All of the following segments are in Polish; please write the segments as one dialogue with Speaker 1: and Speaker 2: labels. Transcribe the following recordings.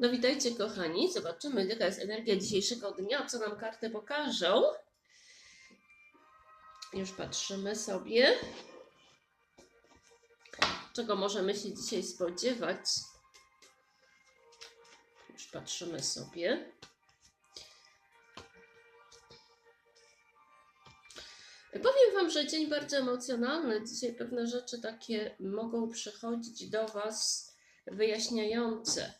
Speaker 1: No witajcie kochani, zobaczymy jaka jest energia dzisiejszego dnia, co nam karty pokażą. Już patrzymy sobie, czego możemy się dzisiaj spodziewać. Już patrzymy sobie. Powiem Wam, że dzień bardzo emocjonalny. Dzisiaj pewne rzeczy takie mogą przychodzić do Was wyjaśniające.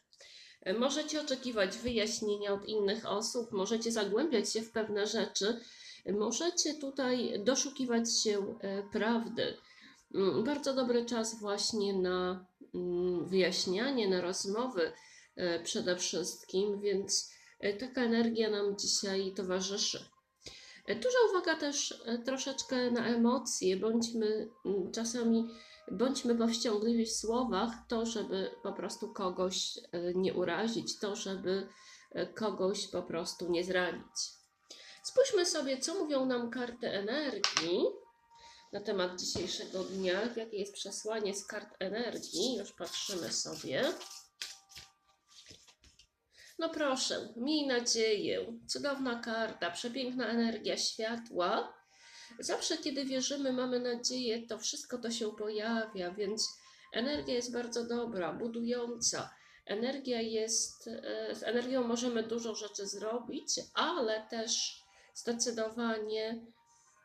Speaker 1: Możecie oczekiwać wyjaśnienia od innych osób, możecie zagłębiać się w pewne rzeczy, możecie tutaj doszukiwać się e, prawdy. Mm, Bardzo dobry czas właśnie na mm, wyjaśnianie, na rozmowy e, przede wszystkim, więc e, taka energia nam dzisiaj towarzyszy. Duża uwaga też e, troszeczkę na emocje, bądźmy mm, czasami bądźmy powściągliwi w słowach, to żeby po prostu kogoś e, nie urazić, to żeby e, kogoś po prostu nie zranić. Spójrzmy sobie, co mówią nam karty energii na temat dzisiejszego dnia, jakie jest przesłanie z kart energii. Już patrzymy sobie. No proszę, miej nadzieję. Cudowna karta, przepiękna energia światła. Zawsze, kiedy wierzymy, mamy nadzieję, to wszystko to się pojawia, więc energia jest bardzo dobra, budująca. Energia jest, e, z energią możemy dużo rzeczy zrobić, ale też zdecydowanie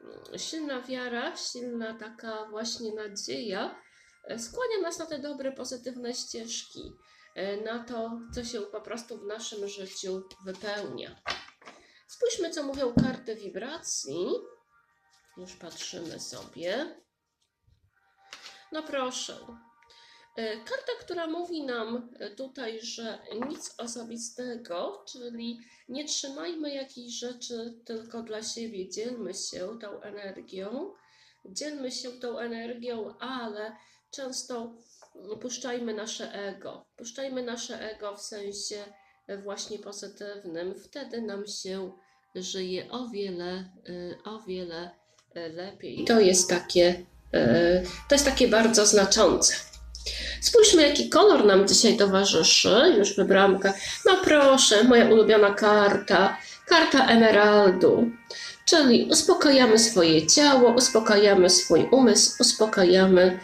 Speaker 1: mm, silna wiara, silna taka właśnie nadzieja e, skłania nas na te dobre, pozytywne ścieżki, na to, co się po prostu w naszym życiu wypełnia. Spójrzmy, co mówią karty wibracji. Już patrzymy sobie. No proszę. E, Karta, która mówi nam e, tutaj, że nic osobistego, czyli nie trzymajmy jakichś rzeczy tylko dla siebie, dzielmy się tą energią, dzielmy się tą energią, ale często puszczajmy nasze ego. Puszczajmy nasze ego w sensie e, właśnie pozytywnym. Wtedy nam się żyje o wiele, e, o wiele e, lepiej. I to jest takie, to jest takie bardzo znaczące. Spójrzmy, jaki kolor nam dzisiaj towarzyszy. Już wybrałam. No proszę, moja ulubiona karta. Karta emeraldu. Czyli uspokajamy swoje ciało, uspokajamy swój umysł, uspokajamy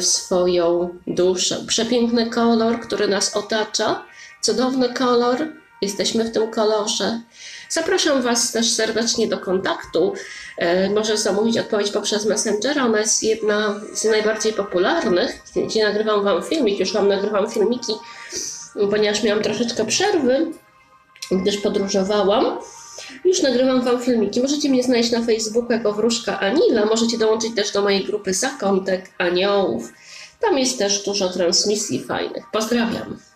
Speaker 1: swoją duszę. Przepiękny kolor, który nas otacza. Cudowny kolor. Jesteśmy w tym kolorze. Zapraszam Was też serdecznie do kontaktu. E, Możesz zamówić odpowiedź poprzez Messengera. Ona jest jedna z najbardziej popularnych, gdzie nagrywam Wam filmik. Już Wam nagrywam filmiki, ponieważ miałam troszeczkę przerwy, gdyż podróżowałam. Już nagrywam Wam filmiki. Możecie mnie znaleźć na Facebooku jako Wróżka Anila. Możecie dołączyć też do mojej grupy Zakątek Aniołów. Tam jest też dużo transmisji fajnych. Pozdrawiam.